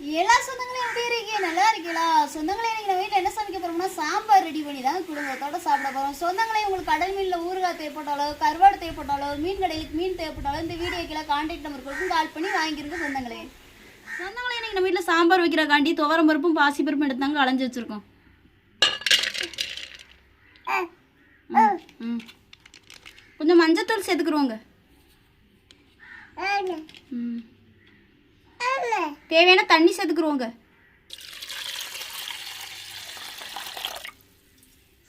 எல்லா சொந்தங்களும் எப்படி இருக்கீங்க? நல்லா இருக்கீங்களா? சொந்தங்களே இன்னைக்கு நம்ம வீட்டில் என்ன சமைக்க போறோம்னா சாம்பார் ரெடி பண்ணி தான் குடும்பத்தோட சாப்பிட போறோம். சொந்தங்களே உங்களுக்கு கடல் மீனில் ஊறுகாய் தேவைப்பட்டாலோ கருவாடு தேவைப்பட்டாலோ மீன் கடையிலுக்கு மீன் தேவைப்பட்டாலோ இந்த வீடியோக்கெல்லாம் கான்டாக்ட் நம்பர் கொடுக்கும் கால் பண்ணி வாங்கிருங்க சொந்தங்களே. சொந்தங்களே இன்னைக்கு நம்ம வீட்டில் சாம்பார் வைக்கிறக்காண்டி துவரம் பருப்பும் பாசி பருப்பும் எடுத்தாங்க அலைஞ்சு வச்சிருக்கோம். ம். கொஞ்சம் மஞ்சத்தூள் சேர்த்துக்குருவோங்க. ம். தேவையான தண்ணி சேர்த்துக்குருவோங்க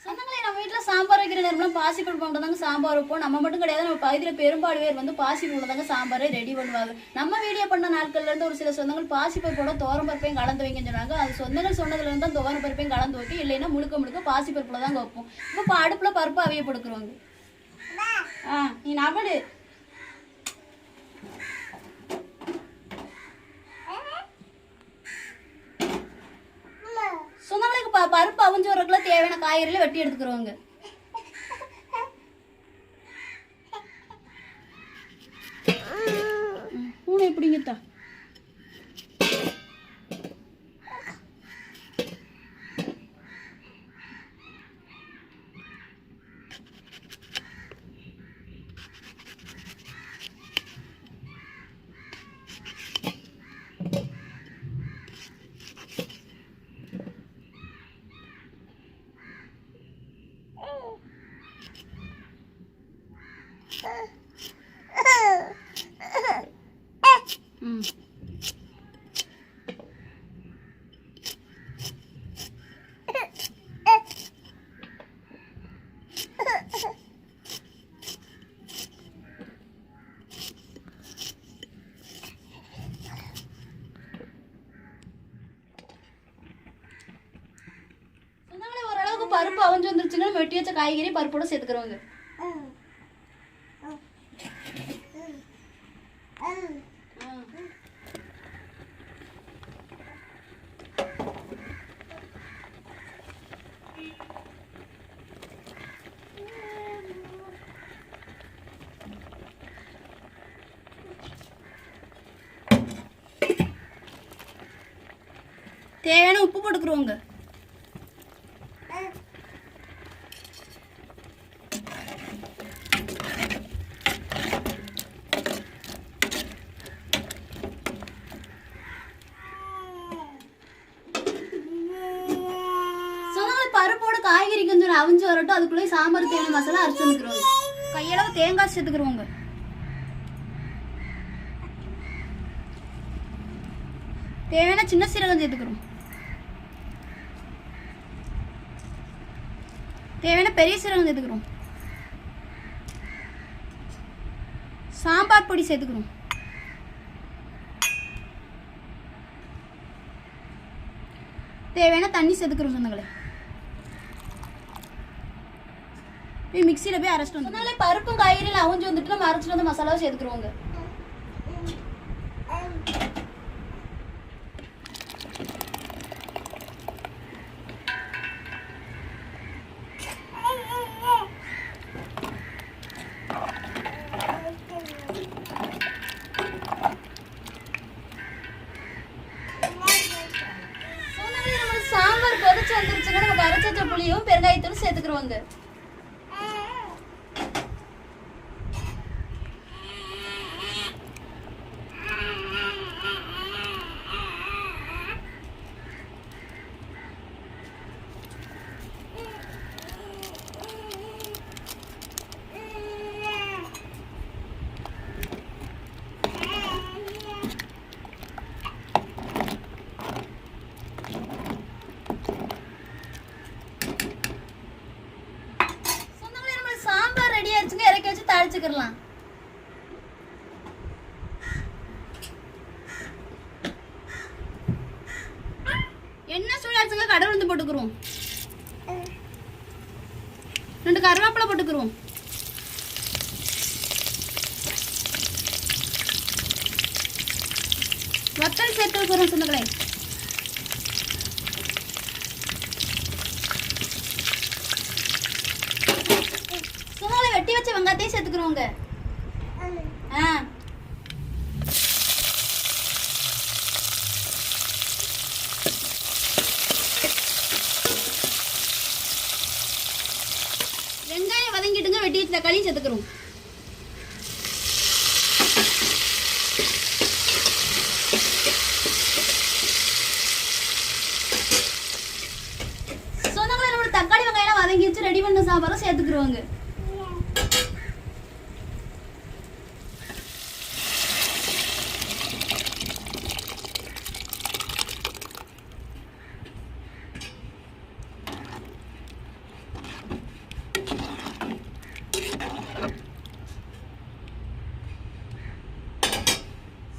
சொந்தங்களே நம்ம வீட்டில் சாம்பார் வைக்கிற நேரம்லாம் பாசி பருப்பு மட்டும் தாங்க சாம்பார் வைப்போம். நம்ம மட்டும் கிடையாது நம்ம பகுதியில் பெரும்பாடு பேர் வந்து பாசி பருப்பு தாங்க சாம்பாரை ரெடி பண்ணுவாங்க. நம்ம வீடியோ பண்ண நாட்கள்லேருந்து ஒரு சில சொந்தங்கள் பாசி பருப்போட தோரம் பருப்பையும் கலந்து வைக்கன்னு சொன்னாங்க. அது சொந்தங்கள் சொன்னதுலேருந்து தான் தோரம் பருப்பையும் கலந்து வைக்க இல்லைன்னா முழுக்க முழுக்க பாசி பருப்பில் தாங்க வைப்போம். இப்போ அடுப்பில் பருப்பு அவைய கொடுக்குறோங்க ஆ நீ நபடு சொந்தங்களுக்கு ப பருப்பு அவிஞ்சு வரக்குள்ள தேவையான காய்கறிகளை வெட்டி எடுத்துக்கிறோங்க பூனை எப்படிங்கத்தா ம் சொந்தங்களே ஓரளவுக்கு பருப்பு அவஞ்சு வந்துருச்சுன்னா வெட்டி வச்ச காய்கறி பருப்போட சேர்த்துக்கிறோங்க. தேவையான உப்பு போட்டுக்கிறோங்க பருப்போட காய்கறி கொஞ்சம் அவிஞ்சு வரட்டும். அதுக்குள்ளே சாம்பார் தேவை மசாலா அரைச்சு வந்துக்கிறோங்க கையளவு தேங்காய் சேர்த்துக்கிறோங்க தேவையான சின்ன சீரகம் சேர்த்துக்கிறோம் தேவையான பெரிய சீரகம் சேர்த்துக்கிறோம் சாம்பார் பொடி சேர்த்துக்கிறோம் தேவையான தண்ணி சேர்த்துக்கிறோம் சொந்தங்களே. போய் மிக்சியில் போய் அரைச்சிட்டு வந்து பருப்பும் காய்கறியில் அவிஞ்சு வந்துட்டு நம்ம அரைச்சிட்டு வந்து மசாலாவும் சேர்த்துக்கிறோங்க சொன்னது நம்ம சாம்பார் வந்துருச்சுங்க நம்ம கரைச்சி புளியும் பெருங்காயத்தூளும் சேர்த்துக்கிறோங்க சொந்தங்களே நம்ம சாம்பார் ரெடி ஆயிடுச்சுங்க இறக்கி வச்சு தாளிச்சுக்கிடலாம் என்ன கடை கடவுள் வந்து போட்டுக்கிறோம். ரெண்டு கருவேப்பிலை போட்டுக்கிறோம். வத்தல் சேர்த்து வைக்கிறோம் சொந்தங்களே. சொந்தங்களே வெட்டி வச்ச வெங்காயத்தையும் சேர்த்துக்கிறோங்க. ஆ. மீதி தக்காளியும் சேர்த்துக்கிறோம் சொந்தங்களை நம்மளோட தக்காளி வெங்காயம் வதங்கி வச்சு ரெடி பண்ண சாம்பாரும் சேர்த்துக்குருவாங்க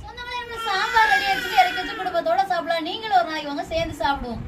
சொந்தங்களே நம்மளோட சாம்பார் ரெடி ஆச்சு இறக்கி வச்சு குடும்பத்தோட சாப்பிடலாம் நீங்களும் ஒரு நாளைக்கு வாங்க சேர்ந்து சாப்பிடுவோம்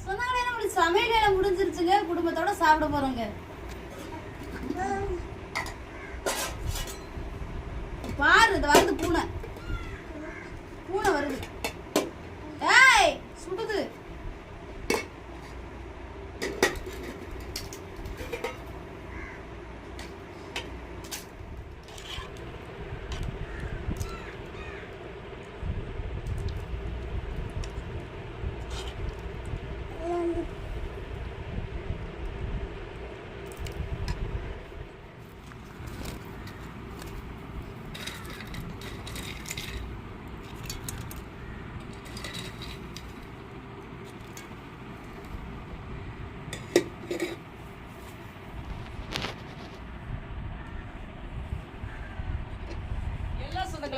சொன்னாங்களே நம்மளுக்கு சமையல் வேலை முடிஞ்சிருச்சுங்க குடும்பத்தோட சாப்பிட போறோங்க. பாரு இது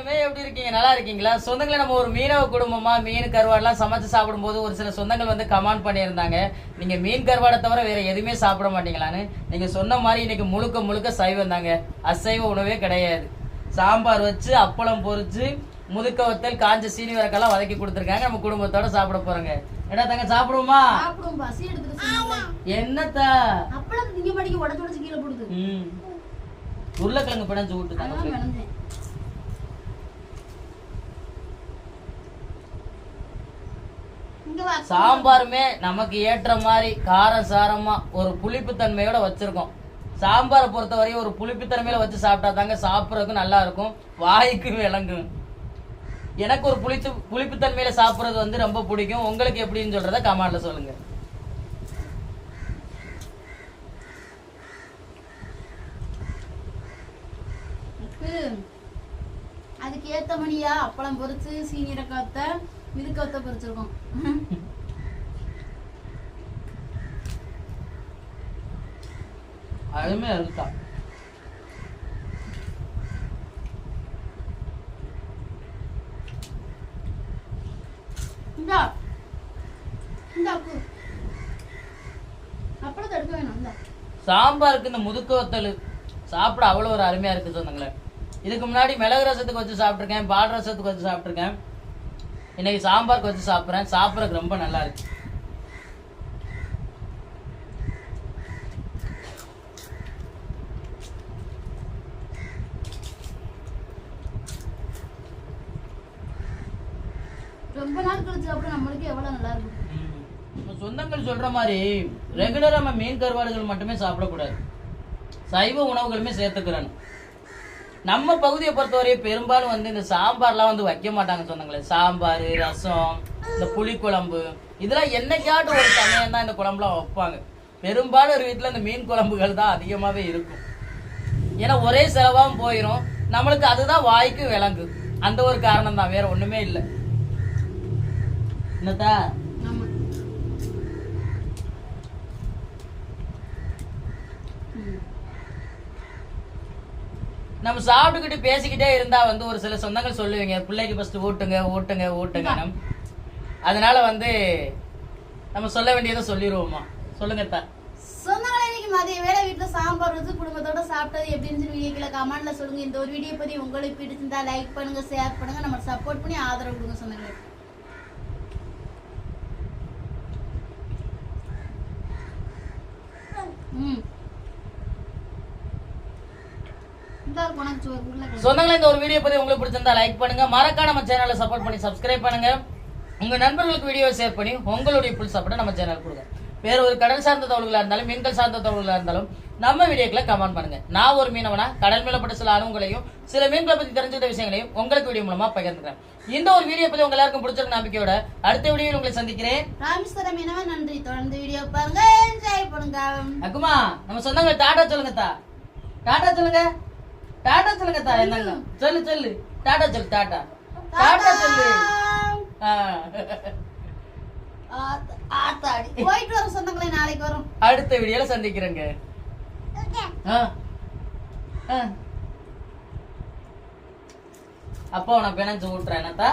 எல்லா சொந்தங்களுமே எப்படி இருக்கீங்க? நல்லா இருக்கீங்களா? சொந்தங்களே நம்ம ஒரு மீனவ குடும்பமா மீன் கருவாடெல்லாம் சமைச்சு சாப்பிடும்போது ஒரு சில சொந்தங்கள் வந்து கமெண்ட் பண்ணியிருந்தாங்க. நீங்க மீன் கருவாடை தவிர வேற எதுவுமே சாப்பிட மாட்டீங்களான்னு? நீங்க சொன்ன மாதிரி இன்னைக்கு முழுக்க முழுக்க சைவம் தாங்க. அசைவ உணவே கிடையாது. சாம்பார் வச்சு அப்பளம் பொரிச்சு முதுக்க வத்தல் காஞ்ச சீனி வரக்கெல்லாம் வதக்கி கொடுத்துருக்காங்க. நம்ம குடும்பத்தோட சாப்பிட போறோங்க. என்ன தாங்க சாப்பிடுவோமா. என்னத்தா? அப்பளம் திங்க மாட்டேங்க உடச்சு உடச்சு கீழே போடுது. ம். உருளைக்கிழங்கு பிணைஞ்சு விட்டு தாங்க சாம்பாருமே நமக்கு ஏற்ற மாதிரி காரம் சாரமா ஒரு புளிப்பு தன்மையோட வச்சிருக்கோம். சாம்பாரை பொறுத்த வரையும் ஒரு புளிப்பு தன்மையில வச்சு சாப்பிட்டா தாங்க சாப்பிட்றதுக்கும் நல்லா இருக்கும். வாய்க்கு விளங்கும். எனக்கு ஒரு புளித்து புளிப்பு தன்மையில சாப்பிட்றது வந்து ரொம்ப பிடிக்கும். உங்களுக்கு எப்படின்னு சொல்றத கமெண்ட்ல சொல்லுங்க. அதுக்கு ஏத்த மணியா அப்பளம் பொரிச்சு சீனியரை இந்தா. இந்தா உப்பு அப்பளத்தை எடுக்க வேணாம் இந்தா. சாம்பாருக்கு இந்த முதுக்க வத்தல் சாப்பிட அவ்வளோ ஒரு அருமையா இருக்கு சொந்தங்களே. இதுக்கு முன்னாடி மிளகு ரசத்துக்கு வச்சு சாப்பிட்ருக்கேன் பால் ரசத்துக்கு வச்சு சாப்பிட்ருக்கேன் இன்னைக்கு சாம்பாருக்கு வச்சு சாப்பிட்றேன். சாப்பிட்றதுக்கு ரொம்ப நல்லா இருக்கு. ரொம்ப நாள் கழிச்சு அப்புறம் நம்மளுக்கு எவ்வளவு நல்லா இருக்கும் நம்ம சொந்தங்கள் சொல்ற மாதிரி ரெகுலரா நம்ம மீன் கருவாடுகள் மட்டுமே சாப்பிடக்கூடாது. சைவ உணவுகளுமே சேர்த்துக்கிறேன் நம்ம பகுதியை பொறுத்தவரை பெரும்பாலும் வந்து இந்த சாம்பார்லாம் வந்து வைக்க மாட்டாங்க சொன்னாங்களே. சாம்பார் ரசம் இந்த புளிக்குழம்பு. இதெல்லாம் என்னைக்காட்டும் ஒரு சமயம் தான் இந்த குழம்புலாம் வைப்பாங்க. பெரும்பாலும் ஒரு வீட்டில் இந்த மீன் குழம்புகள் தான் அதிகமாகவே இருக்கும். ஏன்னா ஒரே செலவாகவும் போயிடும் நம்மளுக்கு அதுதான் வாய்க்கு விளங்கு அந்த ஒரு காரணம் தான் வேற ஒண்ணுமே இல்லை. என்னத்தா ஆமா ம். நம்ம சாப்பிட்டுக்கிட்டு பேசிக்கிட்டே இருந்தா வந்து ஒரு சில சொந்தங்கள் சொல்லுவீங்க. பிள்ளைக்கு ஃபர்ஸ்ட் ஊட்டுங்க ஊட்டுங்க ஊட்டுங்க அதனால வந்து நம்ம சொல்ல வேண்டியதை சொல்லிடுவோமா சொல்லுங்க அத்தா. சொந்தங்களே இன்னைக்கு மதிய வேளை வீட்டுல சாம்பார் வச்சு குடும்பத்தோட சாப்பிட்டது எப்படின்னு சொல்லி வீடியோல கமெண்ட்ல சொல்லுங்க. இந்த ஒரு வீடியோ பத்தி உங்களுக்கு பிடிச்சிருந்தா லைக் பண்ணுங்க ஷேர் பண்ணுங்க. நம்ம சப்போர்ட் பண்ணி ஆதரவு கொடுங்க சொந்தங்களே ம் இப்படிதான் இருக்கும் உனக்கு சோறு உருளைக்கிழங்கு. சொந்தங்களே இந்த ஒரு வீடியோ பத்தி உங்களுக்கு பிடிச்சிருந்தா லைக் பண்ணுங்க. மறக்காம நம்ம சேனலை சப்போர்ட் பண்ணி சப்ஸ்கிரைப் பண்ணுங்க. உங்க நண்பர்களுக்கு வீடியோ ஷேர் பண்ணி உங்களுடைய ஃபுல் சப்போர்ட்டை நம்ம சேனல் கொடுங்க. வேற ஒரு கடல் சார்ந்த தகவல்களா இருந்தாலும் மீன்கள் சார்ந்த தகவல்களா இருந்தாலும் நம்ம வீடியோக்களை கமெண்ட் பண்ணுங்க. நான் ஒரு மீனவனா கடல் மேல பட்ட சில அனுபவங்களையும் சில மீன்களை பத்தி தெரிஞ்சுக்கிட்ட விஷயங்களையும் உங்களுக்கு வீடியோ மூலமா பகிர்ந்துக்கிறேன். இந்த ஒரு வீடியோ பத்தி உங்க எல்லாருக்கும் பிடிச்சிருக்க நம்பிக்கையோட அடுத்த வீடியோவில் உங்களை சந்திக்கிறேன். ராமேஸ்வரம் மீனவன் நன்றி. தொடர்ந்து வீடியோ பாருங்க. என்ஜாய் பண்ணுங்க. அக்குமா நம்ம சொந்தங்கள் டாடா சொல்லுங்க தா. டாடா சொல்லுங்க. டாடா சொல்லுங்க தா என்னங்க சொல்லு சொல்லு டாடா சொல்லு டாடா டாடா சொல்லு ஆத்தாடி போயிட்டு வர சொந்தங்களே நாளைக்கு வரும் அடுத்த வீடியோல சந்திக்கிறேங்க. அப்போ நான் பிணைஞ்சு விட்டுறேன் என்னத்தா